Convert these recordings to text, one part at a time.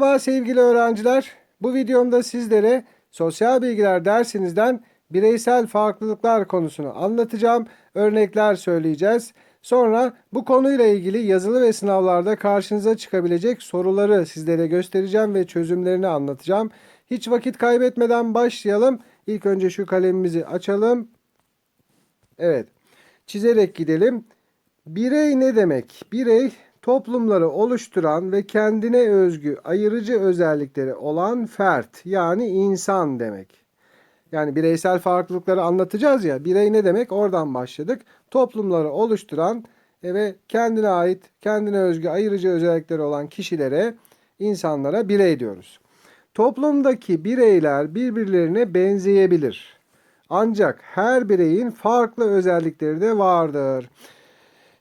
Merhaba sevgili öğrenciler. Bu videomda sizlere sosyal bilgiler dersinizden bireysel farklılıklar konusunu anlatacağım. Örnekler söyleyeceğiz. Sonra bu konuyla ilgili yazılı ve sınavlarda karşınıza çıkabilecek soruları sizlere göstereceğim ve çözümlerini anlatacağım. Hiç vakit kaybetmeden başlayalım. İlk önce şu kalemimizi açalım. Evet. Çizerek gidelim. Birey ne demek? Birey toplumları oluşturan ve kendine özgü ayırıcı özellikleri olan fert yani insan demek. Yani bireysel farklılıkları anlatacağız ya. Birey ne demek? Oradan başladık. Toplumları oluşturan ve kendine ait, kendine özgü ayırıcı özellikleri olan kişilere, insanlara birey diyoruz. Toplumdaki bireyler birbirlerine benzeyebilir. Ancak her bireyin farklı özellikleri de vardır.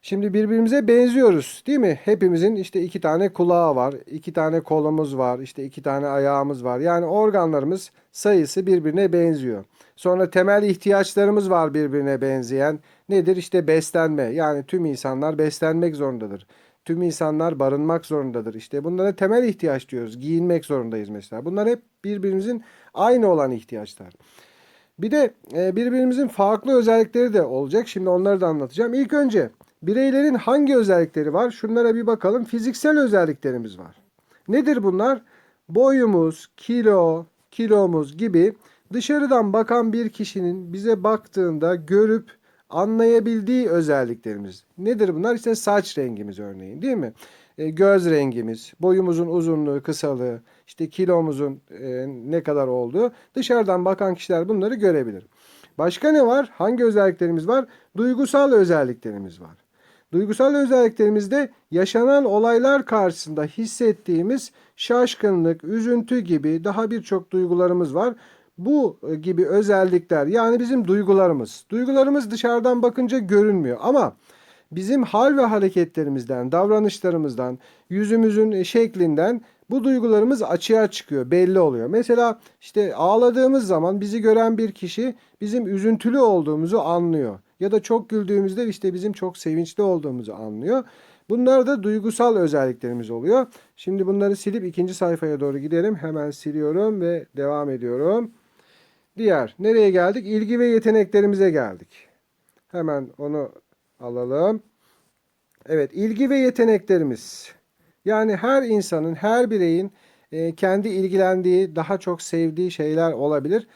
Şimdi birbirimize benziyoruz değil mi? Hepimizin işte iki tane kulağı var, iki tane kolumuz var, işte iki tane ayağımız var. Yani organlarımız sayısı birbirine benziyor. Sonra temel ihtiyaçlarımız var birbirine benzeyen. Nedir? İşte beslenme. Yani tüm insanlar beslenmek zorundadır. Tüm insanlar barınmak zorundadır. İşte bunlara temel ihtiyaç diyoruz. Giyinmek zorundayız mesela. Bunlar hep birbirimizin aynı olan ihtiyaçlar. Bir de e, birbirimizin farklı özellikleri de olacak. Şimdi onları da anlatacağım. İlk önce bireylerin hangi özellikleri var? Şunlara bir bakalım. Fiziksel özelliklerimiz var. Nedir bunlar? Boyumuz, kilo, kilomuz gibi dışarıdan bakan bir kişinin bize baktığında görüp anlayabildiği özelliklerimiz. Nedir bunlar? İşte saç rengimiz örneğin değil mi? E, göz rengimiz, boyumuzun uzunluğu, kısalığı, işte kilomuzun e, ne kadar olduğu dışarıdan bakan kişiler bunları görebilir. Başka ne var? Hangi özelliklerimiz var? Duygusal özelliklerimiz var. Duygusal özelliklerimizde yaşanan olaylar karşısında hissettiğimiz şaşkınlık, üzüntü gibi daha birçok duygularımız var. Bu gibi özellikler yani bizim duygularımız. Duygularımız dışarıdan bakınca görünmüyor ama bizim hal ve hareketlerimizden, davranışlarımızdan, yüzümüzün şeklinden bu duygularımız açığa çıkıyor, belli oluyor. Mesela işte ağladığımız zaman bizi gören bir kişi bizim üzüntülü olduğumuzu anlıyor. Ya da çok güldüğümüzde işte bizim çok sevinçli olduğumuzu anlıyor. Bunlar da duygusal özelliklerimiz oluyor. Şimdi bunları silip ikinci sayfaya doğru gidelim. Hemen siliyorum ve devam ediyorum. Diğer nereye geldik? İlgi ve yeteneklerimize geldik. Hemen onu alalım. Evet, ilgi ve yeteneklerimiz. Yani her insanın, her bireyin e, kendi ilgilendiği, daha çok sevdiği şeyler olabilir.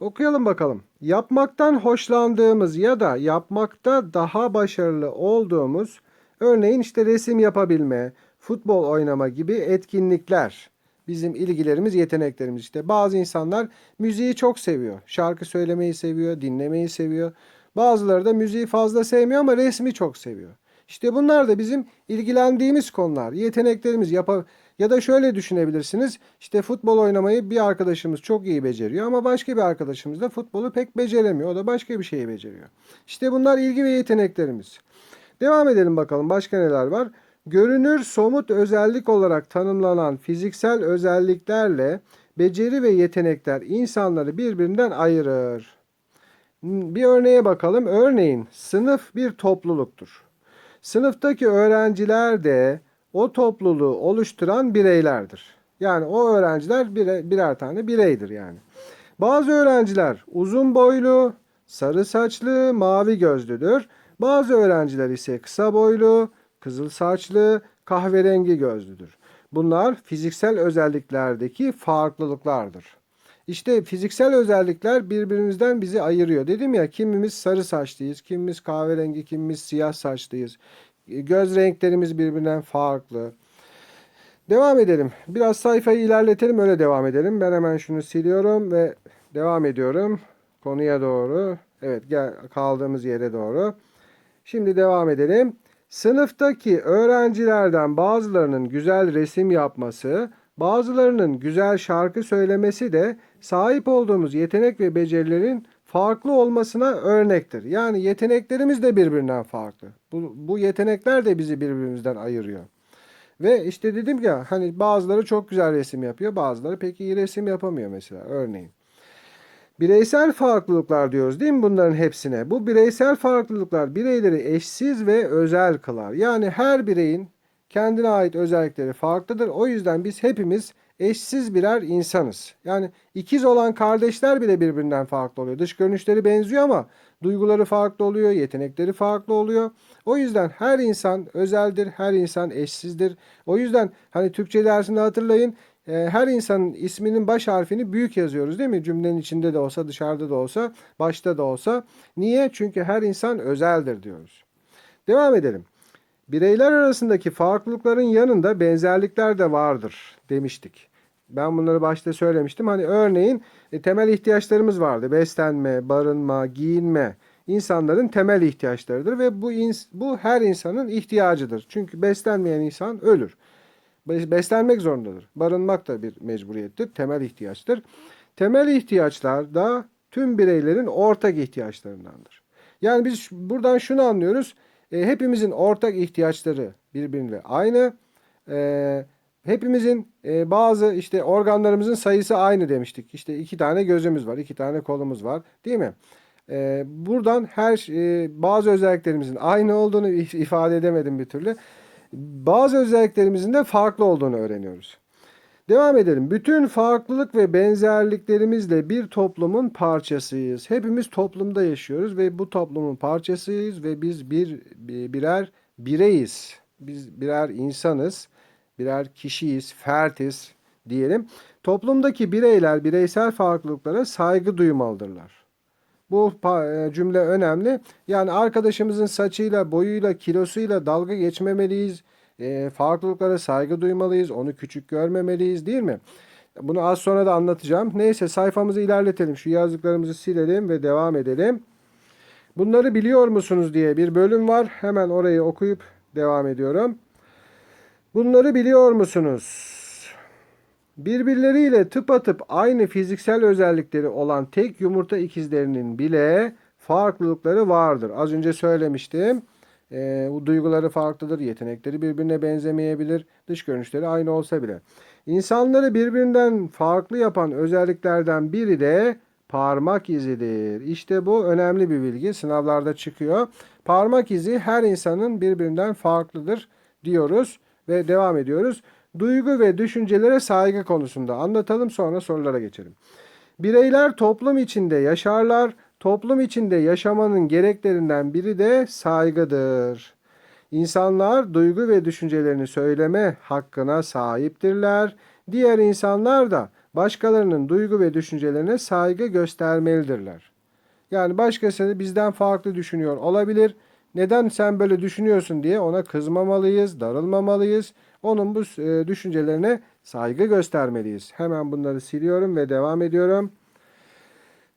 Okuyalım bakalım. Yapmaktan hoşlandığımız ya da yapmakta daha başarılı olduğumuz, örneğin işte resim yapabilme, futbol oynama gibi etkinlikler bizim ilgilerimiz, yeteneklerimiz. İşte bazı insanlar müziği çok seviyor. Şarkı söylemeyi seviyor, dinlemeyi seviyor. Bazıları da müziği fazla sevmiyor ama resmi çok seviyor. İşte bunlar da bizim ilgilendiğimiz konular, yeteneklerimiz yapa ya da şöyle düşünebilirsiniz. İşte futbol oynamayı bir arkadaşımız çok iyi beceriyor ama başka bir arkadaşımız da futbolu pek beceremiyor. O da başka bir şeyi beceriyor. İşte bunlar ilgi ve yeteneklerimiz. Devam edelim bakalım başka neler var. Görünür somut özellik olarak tanımlanan fiziksel özelliklerle beceri ve yetenekler insanları birbirinden ayırır. Bir örneğe bakalım. Örneğin sınıf bir topluluktur. Sınıftaki öğrenciler de o topluluğu oluşturan bireylerdir. Yani o öğrenciler bire, birer tane bireydir yani. Bazı öğrenciler uzun boylu, sarı saçlı, mavi gözlüdür. Bazı öğrenciler ise kısa boylu, kızıl saçlı, kahverengi gözlüdür. Bunlar fiziksel özelliklerdeki farklılıklardır. İşte fiziksel özellikler birbirimizden bizi ayırıyor. Dedim ya kimimiz sarı saçlıyız, kimimiz kahverengi, kimimiz siyah saçlıyız. Göz renklerimiz birbirinden farklı. Devam edelim. Biraz sayfayı ilerletelim öyle devam edelim. Ben hemen şunu siliyorum ve devam ediyorum. Konuya doğru. Evet gel kaldığımız yere doğru. Şimdi devam edelim. Sınıftaki öğrencilerden bazılarının güzel resim yapması, bazılarının güzel şarkı söylemesi de sahip olduğumuz yetenek ve becerilerin farklı olmasına örnektir. Yani yeteneklerimiz de birbirinden farklı. Bu, bu yetenekler de bizi birbirimizden ayırıyor. Ve işte dedim ya hani bazıları çok güzel resim yapıyor, bazıları pek iyi resim yapamıyor mesela örneğin. Bireysel farklılıklar diyoruz değil mi bunların hepsine? Bu bireysel farklılıklar bireyleri eşsiz ve özel kılar. Yani her bireyin kendine ait özellikleri farklıdır. O yüzden biz hepimiz eşsiz birer insanız. Yani ikiz olan kardeşler bile birbirinden farklı oluyor. Dış görünüşleri benziyor ama duyguları farklı oluyor, yetenekleri farklı oluyor. O yüzden her insan özeldir, her insan eşsizdir. O yüzden hani Türkçe dersinde hatırlayın e, her insanın isminin baş harfini büyük yazıyoruz değil mi? Cümlenin içinde de olsa, dışarıda da olsa, başta da olsa. Niye? Çünkü her insan özeldir diyoruz. Devam edelim. Bireyler arasındaki farklılıkların yanında benzerlikler de vardır demiştik. Ben bunları başta söylemiştim. Hani örneğin e, temel ihtiyaçlarımız vardı. Beslenme, barınma, giyinme insanların temel ihtiyaçlarıdır ve bu ins- bu her insanın ihtiyacıdır. Çünkü beslenmeyen insan ölür. Bes- Beslenmek zorundadır. Barınmak da bir mecburiyettir, temel ihtiyaçtır. Temel ihtiyaçlar da tüm bireylerin ortak ihtiyaçlarındandır. Yani biz buradan şunu anlıyoruz. E, hepimizin ortak ihtiyaçları birbiriyle aynı. E, hepimizin e, bazı işte organlarımızın sayısı aynı demiştik. İşte iki tane gözümüz var, iki tane kolumuz var, değil mi? E, buradan her e, bazı özelliklerimizin aynı olduğunu if- ifade edemedim bir türlü. Bazı özelliklerimizin de farklı olduğunu öğreniyoruz. Devam edelim. Bütün farklılık ve benzerliklerimizle bir toplumun parçasıyız. Hepimiz toplumda yaşıyoruz ve bu toplumun parçasıyız ve biz bir birer bireyiz. Biz birer insanız, birer kişiyiz, fertiz diyelim. Toplumdaki bireyler bireysel farklılıklara saygı duymalıdırlar. Bu e, cümle önemli. Yani arkadaşımızın saçıyla, boyuyla, kilosuyla dalga geçmemeliyiz. E, farklılıklara saygı duymalıyız. Onu küçük görmemeliyiz değil mi? Bunu az sonra da anlatacağım. Neyse sayfamızı ilerletelim. Şu yazdıklarımızı silelim ve devam edelim. Bunları biliyor musunuz diye bir bölüm var. Hemen orayı okuyup devam ediyorum. Bunları biliyor musunuz? Birbirleriyle tıpatıp aynı fiziksel özellikleri olan tek yumurta ikizlerinin bile farklılıkları vardır. Az önce söylemiştim. Ee, bu duyguları farklıdır, yetenekleri birbirine benzemeyebilir, dış görünüşleri aynı olsa bile. İnsanları birbirinden farklı yapan özelliklerden biri de parmak izidir. İşte bu önemli bir bilgi. Sınavlarda çıkıyor. Parmak izi her insanın birbirinden farklıdır diyoruz ve devam ediyoruz. Duygu ve düşüncelere saygı konusunda anlatalım sonra sorulara geçelim. Bireyler toplum içinde yaşarlar. Toplum içinde yaşamanın gereklerinden biri de saygıdır. İnsanlar duygu ve düşüncelerini söyleme hakkına sahiptirler. Diğer insanlar da başkalarının duygu ve düşüncelerine saygı göstermelidirler. Yani başkası bizden farklı düşünüyor olabilir. Neden sen böyle düşünüyorsun diye ona kızmamalıyız, darılmamalıyız. Onun bu e, düşüncelerine saygı göstermeliyiz. Hemen bunları siliyorum ve devam ediyorum.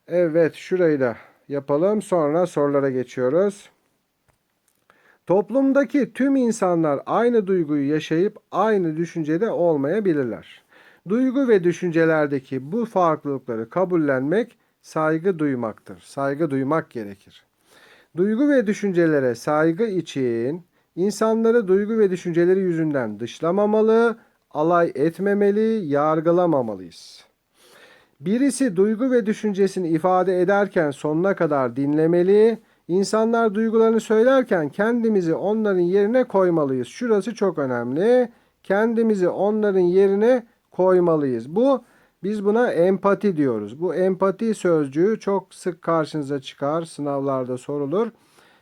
Evet, şurayı da yapalım. Sonra sorulara geçiyoruz. Toplumdaki tüm insanlar aynı duyguyu yaşayıp aynı düşüncede olmayabilirler. Duygu ve düşüncelerdeki bu farklılıkları kabullenmek saygı duymaktır. Saygı duymak gerekir. Duygu ve düşüncelere saygı için insanları duygu ve düşünceleri yüzünden dışlamamalı, alay etmemeli, yargılamamalıyız. Birisi duygu ve düşüncesini ifade ederken sonuna kadar dinlemeli. İnsanlar duygularını söylerken kendimizi onların yerine koymalıyız. Şurası çok önemli. Kendimizi onların yerine koymalıyız. Bu biz buna empati diyoruz. Bu empati sözcüğü çok sık karşınıza çıkar, sınavlarda sorulur.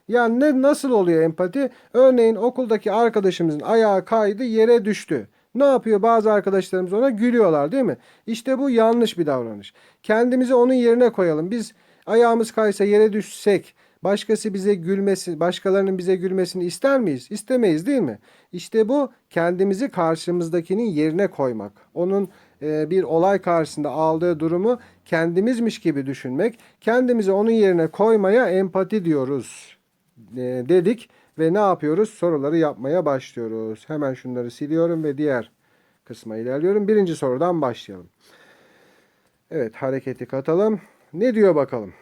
Yani ne nasıl oluyor empati? Örneğin okuldaki arkadaşımızın ayağı kaydı, yere düştü. Ne yapıyor bazı arkadaşlarımız ona gülüyorlar değil mi? İşte bu yanlış bir davranış. Kendimizi onun yerine koyalım. Biz ayağımız kaysa yere düşsek başkası bize gülmesi, başkalarının bize gülmesini ister miyiz? İstemeyiz değil mi? İşte bu kendimizi karşımızdakinin yerine koymak. Onun e, bir olay karşısında aldığı durumu kendimizmiş gibi düşünmek. Kendimizi onun yerine koymaya empati diyoruz e, dedik ve ne yapıyoruz? Soruları yapmaya başlıyoruz. Hemen şunları siliyorum ve diğer kısma ilerliyorum. Birinci sorudan başlayalım. Evet hareketi katalım. Ne diyor bakalım?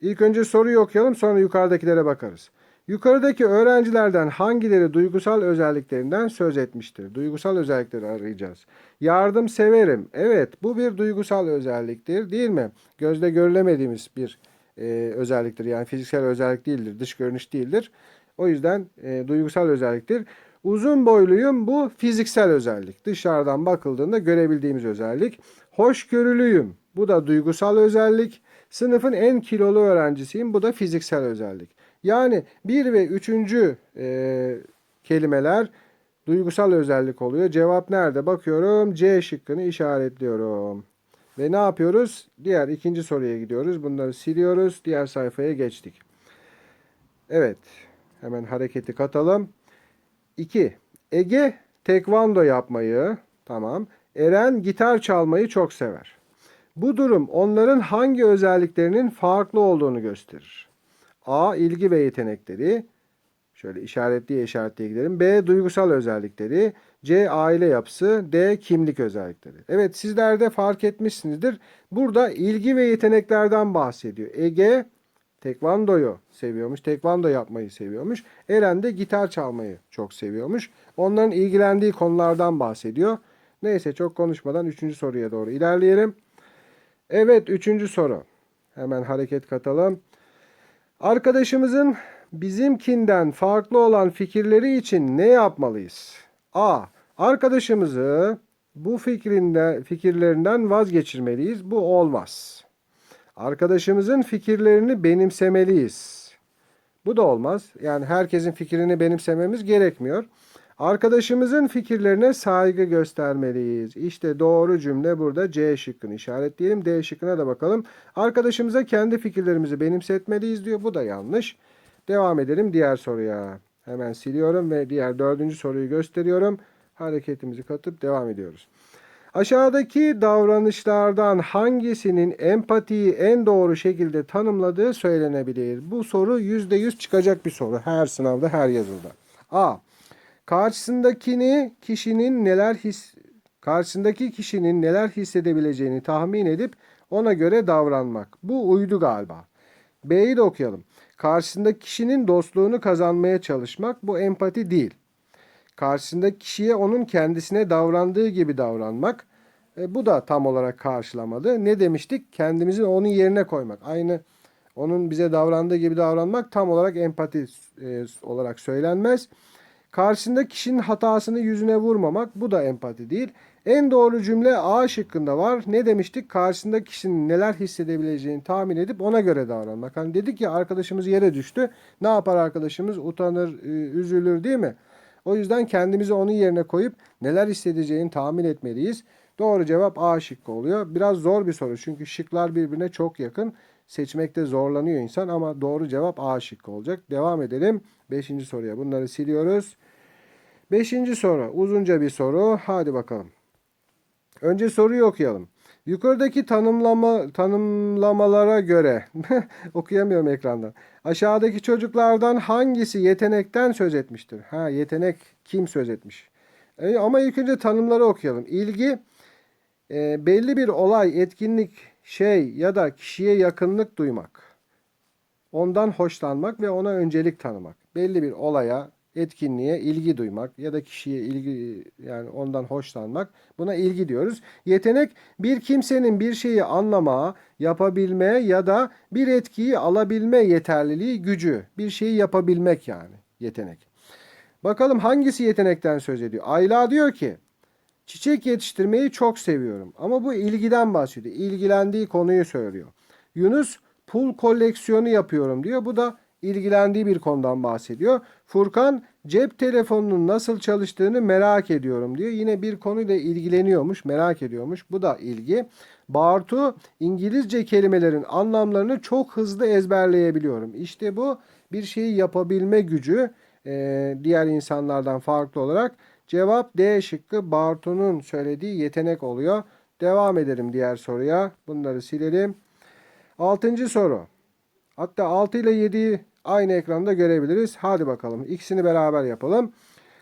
İlk önce soruyu okuyalım sonra yukarıdakilere bakarız. Yukarıdaki öğrencilerden hangileri duygusal özelliklerinden söz etmiştir? Duygusal özellikleri arayacağız. Yardım severim. Evet bu bir duygusal özelliktir değil mi? Gözle görülemediğimiz bir e, özelliktir. Yani fiziksel özellik değildir, dış görünüş değildir. O yüzden e, duygusal özelliktir. Uzun boyluyum bu fiziksel özellik. Dışarıdan bakıldığında görebildiğimiz özellik. Hoşgörülüyüm bu da duygusal özellik. Sınıfın en kilolu öğrencisiyim bu da fiziksel özellik. Yani bir ve üçüncü e, kelimeler duygusal özellik oluyor. Cevap nerede? Bakıyorum C şıkkını işaretliyorum. Ve ne yapıyoruz? Diğer ikinci soruya gidiyoruz. Bunları siliyoruz. Diğer sayfaya geçtik. Evet. Hemen hareketi katalım. 2. Ege tekvando yapmayı, tamam. Eren gitar çalmayı çok sever. Bu durum onların hangi özelliklerinin farklı olduğunu gösterir. A. ilgi ve yetenekleri. Şöyle işaretliye işaretleye gidelim. B. Duygusal özellikleri. C. Aile yapısı. D. Kimlik özellikleri. Evet sizler de fark etmişsinizdir. Burada ilgi ve yeteneklerden bahsediyor. Ege tekvandoyu seviyormuş. Tekvando yapmayı seviyormuş. Eren de gitar çalmayı çok seviyormuş. Onların ilgilendiği konulardan bahsediyor. Neyse çok konuşmadan üçüncü soruya doğru ilerleyelim. Evet üçüncü soru. Hemen hareket katalım. Arkadaşımızın bizimkinden farklı olan fikirleri için ne yapmalıyız? A. Arkadaşımızı bu fikrinde, fikirlerinden vazgeçirmeliyiz. Bu olmaz. Arkadaşımızın fikirlerini benimsemeliyiz. Bu da olmaz. Yani herkesin fikrini benimsememiz gerekmiyor. Arkadaşımızın fikirlerine saygı göstermeliyiz. İşte doğru cümle burada C şıkkını işaretleyelim. D şıkkına da bakalım. Arkadaşımıza kendi fikirlerimizi benimsetmeliyiz diyor. Bu da yanlış. Devam edelim diğer soruya. Hemen siliyorum ve diğer dördüncü soruyu gösteriyorum. Hareketimizi katıp devam ediyoruz. Aşağıdaki davranışlardan hangisinin empatiyi en doğru şekilde tanımladığı söylenebilir? Bu soru %100 çıkacak bir soru. Her sınavda, her yazıda. A. Karşısındakini kişinin neler his karşısındaki kişinin neler hissedebileceğini tahmin edip ona göre davranmak. Bu uydu galiba. B'yi de okuyalım. Karşısındaki kişinin dostluğunu kazanmaya çalışmak bu empati değil. Karşısındaki kişiye onun kendisine davrandığı gibi davranmak. E, bu da tam olarak karşılamadı. Ne demiştik? Kendimizin onun yerine koymak. Aynı onun bize davrandığı gibi davranmak tam olarak empati e, olarak söylenmez. Karşısında kişinin hatasını yüzüne vurmamak bu da empati değil. En doğru cümle A şıkkında var. Ne demiştik? Karşısında kişinin neler hissedebileceğini tahmin edip ona göre davranmak. Hani dedik ya arkadaşımız yere düştü. Ne yapar arkadaşımız? Utanır, e, üzülür değil mi? O yüzden kendimizi onun yerine koyup neler hissedeceğini tahmin etmeliyiz. Doğru cevap A şıkkı oluyor. Biraz zor bir soru çünkü şıklar birbirine çok yakın. Seçmekte zorlanıyor insan ama doğru cevap A şıkkı olacak. Devam edelim. Beşinci soruya bunları siliyoruz. Beşinci soru. Uzunca bir soru. Hadi bakalım. Önce soruyu okuyalım. Yukarıdaki tanımlama tanımlamalara göre okuyamıyorum ekrandan. Aşağıdaki çocuklardan hangisi yetenekten söz etmiştir? Ha yetenek kim söz etmiş? E, ama ilk önce tanımları okuyalım. İlgi e, belli bir olay, etkinlik, şey ya da kişiye yakınlık duymak. Ondan hoşlanmak ve ona öncelik tanımak. Belli bir olaya, etkinliğe ilgi duymak ya da kişiye ilgi yani ondan hoşlanmak buna ilgi diyoruz. Yetenek bir kimsenin bir şeyi anlama, yapabilme ya da bir etkiyi alabilme yeterliliği, gücü. Bir şeyi yapabilmek yani yetenek. Bakalım hangisi yetenekten söz ediyor? Ayla diyor ki çiçek yetiştirmeyi çok seviyorum ama bu ilgiden bahsediyor. İlgilendiği konuyu söylüyor. Yunus pul koleksiyonu yapıyorum diyor. Bu da ilgilendiği bir konudan bahsediyor. Furkan cep telefonunun nasıl çalıştığını merak ediyorum diyor. Yine bir konuyla ilgileniyormuş, merak ediyormuş. Bu da ilgi. Bartu İngilizce kelimelerin anlamlarını çok hızlı ezberleyebiliyorum. İşte bu bir şeyi yapabilme gücü e, diğer insanlardan farklı olarak. Cevap D şıkkı Bartu'nun söylediği yetenek oluyor. Devam edelim diğer soruya. Bunları silelim. Altıncı soru. Hatta 6 ile 7'yi aynı ekranda görebiliriz. Hadi bakalım ikisini beraber yapalım.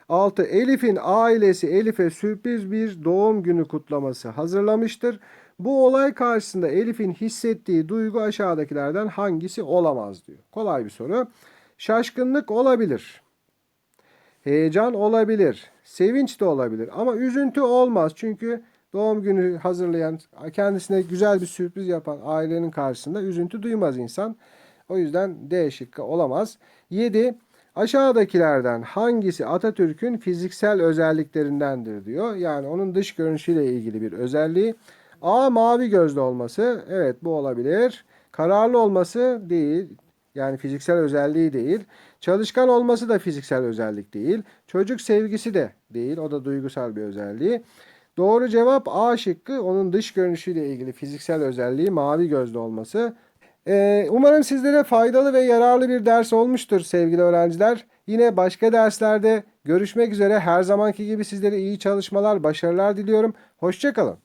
6. Elif'in ailesi Elif'e sürpriz bir doğum günü kutlaması hazırlamıştır. Bu olay karşısında Elif'in hissettiği duygu aşağıdakilerden hangisi olamaz diyor. Kolay bir soru. Şaşkınlık olabilir. Heyecan olabilir. Sevinç de olabilir. Ama üzüntü olmaz. Çünkü doğum günü hazırlayan, kendisine güzel bir sürpriz yapan ailenin karşısında üzüntü duymaz insan. O yüzden D şıkkı olamaz. 7. Aşağıdakilerden hangisi Atatürk'ün fiziksel özelliklerindendir diyor. Yani onun dış görünüşüyle ilgili bir özelliği. A. Mavi gözlü olması. Evet bu olabilir. Kararlı olması değil. Yani fiziksel özelliği değil. Çalışkan olması da fiziksel özellik değil. Çocuk sevgisi de değil. O da duygusal bir özelliği. Doğru cevap A şıkkı. Onun dış görünüşüyle ilgili fiziksel özelliği mavi gözlü olması. Ee, umarım sizlere faydalı ve yararlı bir ders olmuştur sevgili öğrenciler. Yine başka derslerde görüşmek üzere. Her zamanki gibi sizlere iyi çalışmalar, başarılar diliyorum. Hoşçakalın.